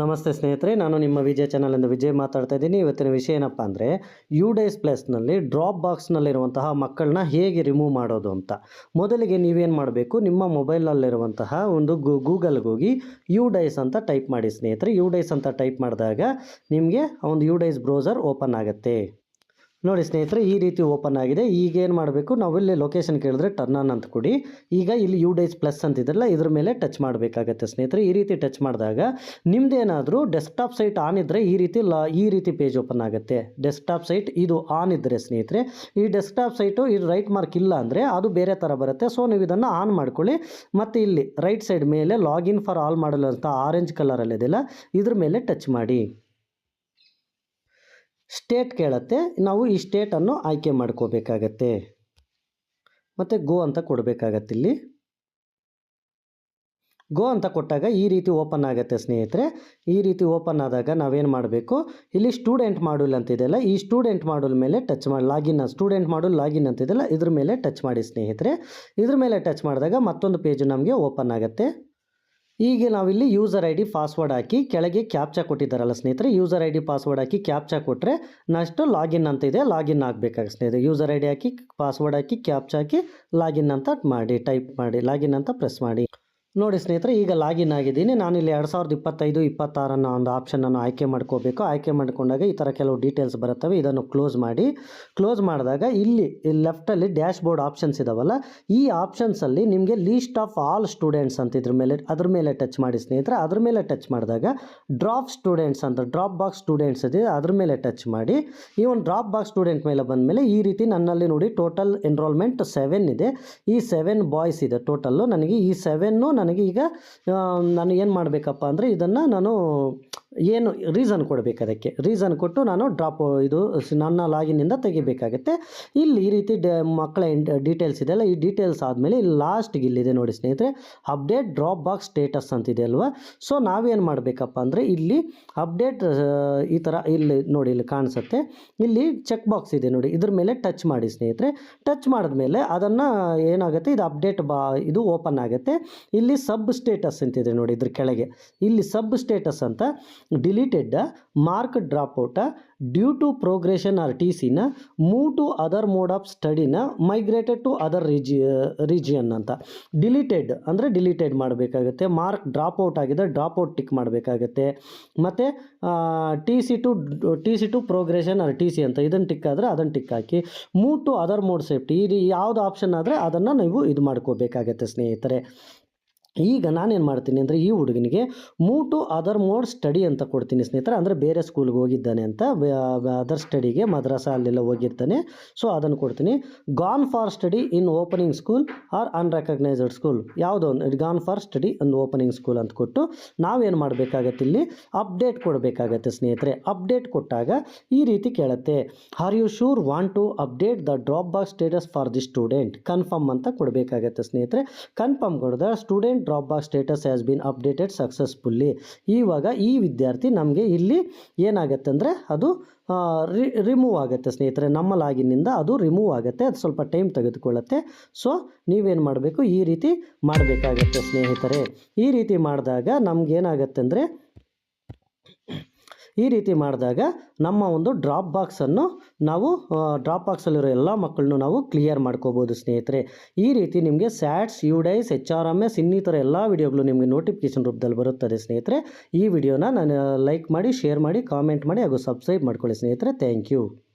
ನಮಸ್ತೆ ಸ್ನೇಹಿತರೆ, ನಾನು ನಿಮ್ಮ ವಿಜಯ ಚಾನಲಿಂದ ವಿಜಯ್ ಮಾತಾಡ್ತಾ ಇದ್ದೀನಿ. ಇವತ್ತಿನ ವಿಷಯ ಏನಪ್ಪ ಅಂದರೆ ಯು ಡೇಸ್ ಪ್ಲಸ್ನಲ್ಲಿ ಡ್ರಾಪ್ ಬಾಕ್ಸ್ನಲ್ಲಿರುವಂತಹ ಮಕ್ಕಳನ್ನ ಹೇಗೆ ರಿಮೂವ್ ಮಾಡೋದು ಅಂತ. ಮೊದಲಿಗೆ ನೀವೇನು ಮಾಡಬೇಕು, ನಿಮ್ಮ ಮೊಬೈಲಲ್ಲಿರುವಂತಹ ಒಂದು ಗೂ ಗೂಗಲ್ಗೆ ಹೋಗಿ ಯು ಡೈಸ್ ಅಂತ ಟೈಪ್ ಮಾಡಿ ಸ್ನೇಹಿತರೆ. ಯು ಡೈಸ್ ಅಂತ ಟೈಪ್ ಮಾಡಿದಾಗ ನಿಮಗೆ ಒಂದು ಯು ಡೈಸ್ ಬ್ರೌಸರ್ ಓಪನ್ ಆಗುತ್ತೆ. ನೋಡಿ ಸ್ನೇಹಿತರೆ, ಈ ರೀತಿ ಓಪನ್ ಆಗಿದೆ. ಈಗ ಏನು ಮಾಡಬೇಕು? ನಾವು ಇಲ್ಲಿ ಲೊಕೇಶನ್ ಕೇಳಿದ್ರೆ ಟರ್ನ್ ಆನ್ ಅಂತ ಕೊಡಿ. ಈಗ ಇಲ್ಲಿ ಯು ಡೇಸ್ ಪ್ಲಸ್ ಅಂತಿದ್ರಲ್ಲ ಇದ್ರ ಮೇಲೆ ಟಚ್ ಮಾಡಬೇಕಾಗತ್ತೆ ಸ್ನೇಹಿತರೆ. ಈ ರೀತಿ ಟಚ್ ಮಾಡಿದಾಗ ನಿಮ್ದೇನಾದರೂ ಡೆಸ್ಕ್ಟಾಪ್ ಸೈಟ್ ಆನ್ ಇದ್ದರೆ ಈ ರೀತಿ ಲಾ, ಈ ರೀತಿ ಪೇಜ್ ಓಪನ್ ಆಗುತ್ತೆ. ಡೆಸ್ಕ್ಟಾಪ್ ಸೈಟ್ ಇದು ಆನ್ ಇದ್ದರೆ ಸ್ನೇಹಿತರೆ. ಈ ಡೆಸ್ಕ್ಟಾಪ್ ಸೈಟು ಇದು ರೈಟ್ ಮಾರ್ಕ್ ಇಲ್ಲ ಅಂದರೆ ಅದು ಬೇರೆ ಥರ ಬರುತ್ತೆ. ಸೊ ನೀವು ಇದನ್ನು ಆನ್ ಮಾಡ್ಕೊಳ್ಳಿ. ಮತ್ತು ಇಲ್ಲಿ ರೈಟ್ ಸೈಡ್ ಮೇಲೆ ಲಾಗಿನ್ ಫಾರ್ ಆಲ್ ಮಾಡಲು ಅಂತ ಆರೆಂಜ್ ಕಲರಲ್ಲಿದೆಯಲ್ಲ ಇದ್ರ ಮೇಲೆ ಟಚ್ ಮಾಡಿ. ಸ್ಟೇಟ್ ಕೇಳತ್ತೆ. ನಾವು ಈ ಸ್ಟೇಟನ್ನು ಆಯ್ಕೆ ಮಾಡ್ಕೋಬೇಕಾಗತ್ತೆ. ಮತ್ತು ಗೋ ಅಂತ ಕೊಡಬೇಕಾಗತ್ತೆ ಇಲ್ಲಿ. ಗೋ ಅಂತ ಕೊಟ್ಟಾಗ ಈ ರೀತಿ ಓಪನ್ ಆಗುತ್ತೆ ಸ್ನೇಹಿತರೆ. ಈ ರೀತಿ ಓಪನ್ ಆದಾಗ ನಾವೇನು ಮಾಡಬೇಕು? ಇಲ್ಲಿ ಸ್ಟೂಡೆಂಟ್ ಮಾಡ್ಯೂಲ್ ಅಂತಿದೆಯಲ್ಲ ಈ ಸ್ಟೂಡೆಂಟ್ ಮಾಡ್ಯೂಲ್ ಮೇಲೆ ಟಚ್ ಮಾಡಿ ಲಾಗಿನ್ ಸ್ಟೂಡೆಂಟ್ ಮಾಡ್ಯೂಲ್ ಲಾಗಿನ್ ಅಂತಿದೆಯಲ್ಲ ಇದ್ರ ಮೇಲೆ ಟಚ್ ಮಾಡಿ ಸ್ನೇಹಿತರೆ. ಇದ್ರ ಮೇಲೆ ಟಚ್ ಮಾಡಿದಾಗ ಮತ್ತೊಂದು ಪೇಜು ನಮಗೆ ಓಪನ್ ಆಗುತ್ತೆ. ಈಗ ನಾವಿಲ್ಲಿ ಯೂಸರ್ ಐ ಡಿ ಪಾಸ್ವರ್ಡ್ ಹಾಕಿ ಕೆಳಗೆ ಕ್ಯಾಪ್ಚಾ ಕೊಟ್ಟಿದ್ದಾರಲ್ಲ ಸ್ನೇಹಿತರೆ ಯೂಸರ್ ಐ ಡಿ ಪಾಸ್ವರ್ಡ್ ಹಾಕಿ ಕ್ಯಾಪ್ಚಾ ಕೊಟ್ಟರೆ ನೆಕ್ಸ್ಟು ಲಾಗಿನ್ ಅಂತ ಇದೆ ಲಾಗಿನ್ ಆಗಬೇಕಾಗಿ ಸ್ನೇಹಿತರೆ. ಯೂಸರ್ ಐ ಡಿ ಹಾಕಿ ಪಾಸ್ವರ್ಡ್ ಹಾಕಿ ಕ್ಯಾಪ್ಚಾ ಹಾಕಿ ಲಾಗಿನ್ ಅಂತ ಮಾಡಿ ಟೈಪ್ ಮಾಡಿ ಲಾಗಿನ್ ಅಂತ ಪ್ರೆಸ್ ಮಾಡಿ. ನೋಡಿ ಸ್ನೇಹಿತರೆ, ಈಗ ಲಾಗಿನ್ ಆಗಿದ್ದೀನಿ. ನಾನಿಲ್ಲಿ ಎರಡು ಸಾವಿರದ ಇಪ್ಪತ್ತೈದು, ಇಪ್ಪತ್ತಾರನ್ನು ಒಂದು ಆಪ್ಷನನ್ನು ಆಯ್ಕೆ ಮಾಡ್ಕೋಬೇಕು. ಆಯ್ಕೆ ಮಾಡಿಕೊಂಡಾಗ ಈ ಥರ ಕೆಲವು ಡೀಟೇಲ್ಸ್ ಬರುತ್ತವೆ. ಇದನ್ನು ಕ್ಲೋಸ್ ಮಾಡಿ. ಕ್ಲೋಸ್ ಮಾಡಿದಾಗ ಇಲ್ಲಿ ಲೆಫ್ಟಲ್ಲಿ ಡ್ಯಾಶ್ ಬೋರ್ಡ್ ಆಪ್ಷನ್ಸ್ ಇದಾವಲ್ಲ, ಈ ಆಪ್ಷನ್ಸಲ್ಲಿ ನಿಮಗೆ ಲೀಸ್ಟ್ ಆಫ್ ಆಲ್ ಸ್ಟೂಡೆಂಟ್ಸ್ ಅಂತ ಇದ್ರ ಮೇಲೆ, ಅದ್ರ ಮೇಲೆ ಟಚ್ ಮಾಡಿ ಸ್ನೇಹಿತರೆ. ಅದ್ರ ಮೇಲೆ ಟಚ್ ಮಾಡಿದಾಗ ಡ್ರಾಪ್ ಸ್ಟೂಡೆಂಟ್ಸ್ ಅಂತ, ಡ್ರಾಪ್ ಬಾಕ್ಸ್ ಸ್ಟೂಡೆಂಟ್ಸ್ ಇದೆ, ಅದ್ರ ಮೇಲೆ ಟಚ್ ಮಾಡಿ. ಈ ಒಂದು ಡ್ರಾಪ್ ಬಾಕ್ಸ್ ಸ್ಟೂಡೆಂಟ್ ಮೇಲೆ ಬಂದ ಮೇಲೆ ಈ ರೀತಿ ನನ್ನಲ್ಲಿ ನೋಡಿ ಟೋಟಲ್ ಎನ್ರೋಲ್ಮೆಂಟ್ ಸೆವೆನ್ ಇದೆ. ಈ ಸೆವೆನ್ ಬಾಯ್ಸ್ ಇದೆ ಟೋಟಲ್ಲು. ನನಗೆ ಈ ಸೆವೆನ್ನು ನನಗೆ ಈಗ ನಾನು ಏನು ಮಾಡಬೇಕಪ್ಪ ಅಂದರೆ ಇದನ್ನು ನಾನು ಏನು ರೀಸನ್ ಕೊಡಬೇಕು ಅದಕ್ಕೆ? ರೀಸನ್ ಕೊಟ್ಟು ನಾನು ಡ್ರಾಪ್ ಇದು ನನ್ನ ಲಾಗಿನಿಂದ ತೆಗಿಬೇಕಾಗತ್ತೆ. ಇಲ್ಲಿ ಈ ರೀತಿ ಡ ಮಕ್ಕಳ ಡೀಟೇಲ್ಸ್ ಇದೆಯಲ್ಲ, ಈ ಡೀಟೇಲ್ಸ್ ಆದಮೇಲೆ ಇಲ್ಲಿ ಲಾಸ್ಟ್ಗೆ ಇಲ್ಲಿದೆ ನೋಡಿ ಸ್ನೇಹಿತರೆ ಅಪ್ಡೇಟ್ ಡ್ರಾಪ್ ಬಾಕ್ಸ್ ಸ್ಟೇಟಸ್ ಅಂತಿದೆ ಅಲ್ವಾ? ಸೊ ನಾವೇನು ಮಾಡಬೇಕಪ್ಪ ಅಂದರೆ ಇಲ್ಲಿ ಅಪ್ಡೇಟ್ ಈ ಥರ ಇಲ್ಲಿ ನೋಡಿ ಇಲ್ಲಿ ಕಾಣಿಸುತ್ತೆ. ಇಲ್ಲಿ ಚೆಕ್ ಬಾಕ್ಸ್ ಇದೆ ನೋಡಿ, ಇದ್ರ ಮೇಲೆ ಟಚ್ ಮಾಡಿ ಸ್ನೇಹಿತರೆ. ಟಚ್ ಮಾಡಿದ್ಮೇಲೆ ಅದನ್ನು ಏನಾಗುತ್ತೆ, ಇದು ಅಪ್ಡೇಟ್ ಬಾ, ಇದು ಓಪನ್ ಆಗುತ್ತೆ. ಇಲ್ಲಿ ಸಬ್ ಸ್ಟೇಟಸ್ ಅಂತಿದೆ ನೋಡಿ ಇದ್ರ ಕೆಳಗೆ. ಇಲ್ಲಿ ಸಬ್ ಸ್ಟೇಟಸ್ ಅಂತ deleted mark drop out due to progression R T ಸಿನ move to other mode of ಸ್ಟಡಿನ migrated to other ರೀಜಿ ರೀಜಿಯನ್ ಅಂತ. ಡಿಲೀಟೆಡ್ ಅಂದರೆ ಡಿಲೀಟೆಡ್ ಮಾಡಬೇಕಾಗುತ್ತೆ ಮಾರ್ಕ್ ಡ್ರಾಪ್ ಔಟ್ ಆಗಿದೆ ಡ್ರಾಪ್ ಔಟ್ ಟಿಕ್ ಮಾಡಬೇಕಾಗತ್ತೆ. ಮತ್ತು T C to T C to progression R T C ಅಂತ ಇದನ್ನು ಟಿಕ್ ಆದರೆ ಅದನ್ನು tick hockey move to other mode safety ಇದು ಯಾವುದು ಆಪ್ಷನ್ ಆದರೆ ಅದನ್ನು ನೀವು ಇದು ಮಾಡ್ಕೋಬೇಕಾಗತ್ತೆ ಸ್ನೇಹಿತರೆ. ಈಗ ನಾನೇನು ಮಾಡ್ತೀನಿ ಅಂದರೆ ಈ ಹುಡುಗನಿಗೆ ಮೂ ಟು ಅದರ್ ಮೋಡ್ ಸ್ಟಡಿ ಅಂತ ಕೊಡ್ತೀನಿ ಸ್ನೇಹಿತರೆ. ಅಂದರೆ ಬೇರೆ ಸ್ಕೂಲ್ಗೆ ಹೋಗಿದ್ದಾನೆ ಅಂತ ಅದರ್ ಸ್ಟಡಿಗೆ ಮದ್ರಾಸ ಅಲ್ಲೆಲ್ಲ ಹೋಗಿರ್ತಾನೆ. ಸೊ ಅದನ್ನು ಕೊಡ್ತೀನಿ. Gone for study in opening school or unrecognised school ಯಾವುದೋ ಒಂದು gone for study in opening school ಅಂತ ಕೊಟ್ಟು ನಾವೇನು ಮಾಡಬೇಕಾಗತ್ತೆ ಇಲ್ಲಿ? ಅಪ್ಡೇಟ್ ಕೊಡಬೇಕಾಗತ್ತೆ ಸ್ನೇಹಿತರೆ. ಅಪ್ಡೇಟ್ ಕೊಟ್ಟಾಗ ಈ ರೀತಿ ಕೇಳುತ್ತೆ. Are you sure want to update the drop box status for the student confirm ಅಂತ ಕೊಡಬೇಕಾಗತ್ತೆ ಸ್ನೇಹಿತರೆ. Confirm ಕೊಡಿದ student drop box status has been updated successfully ಇವಾಗ ಈ ವಿದ್ಯಾರ್ಥಿ ನಮಗೆ ಇಲ್ಲಿ ಏನಾಗುತ್ತೆ ಅಂದರೆ ಅದು ರಿ ರಿಮೂವ್ ಆಗುತ್ತೆ ಸ್ನೇಹಿತರೆ. ನಮ್ಮ ಲಾಗಿನ್ನಿಂದ ಅದು ರಿಮೂವ್ ಆಗುತ್ತೆ, ಅದು ಸ್ವಲ್ಪ ಟೈಮ್ ತೆಗೆದುಕೊಳ್ಳುತ್ತೆ. ಸೊ ನೀವೇನು ಮಾಡಬೇಕು? ಈ ರೀತಿ ಮಾಡಬೇಕಾಗತ್ತೆ ಸ್ನೇಹಿತರೆ. ಈ ರೀತಿ ಮಾಡಿದಾಗ ನಮಗೇನಾಗತ್ತೆ ಅಂದರೆ ಈ ರೀತಿ ಮಾಡಿದಾಗ ನಮ್ಮ ಒಂದು ಡ್ರಾಪ್ ಬಾಕ್ಸನ್ನು ನಾವು ಡ್ರಾಪ್ ಬಾಕ್ಸಲ್ಲಿರೋ ಎಲ್ಲ ಮಕ್ಕಳನ್ನು ನಾವು ಕ್ಲಿಯರ್ ಮಾಡ್ಕೋಬೋದು ಸ್ನೇಹಿತರೆ. ಈ ರೀತಿ ನಿಮಗೆ SATS U DISE H R M S ಇನ್ನಿತರ ಎಲ್ಲ ವಿಡಿಯೋಗಳು ನಿಮಗೆ ನೋಟಿಫಿಕೇಶನ್ ರೂಪದಲ್ಲಿ ಬರುತ್ತದೆ ಸ್ನೇಹಿತರೆ. ಈ ವಿಡಿಯೋನ ನಾನು ಲೈಕ್ ಮಾಡಿ ಶೇರ್ ಮಾಡಿ ಕಾಮೆಂಟ್ ಮಾಡಿ ಹಾಗೂ ಸಬ್ಸ್ಕ್ರೈಬ್ ಮಾಡ್ಕೊಳ್ಳಿ ಸ್ನೇಹಿತರೆ. Thank you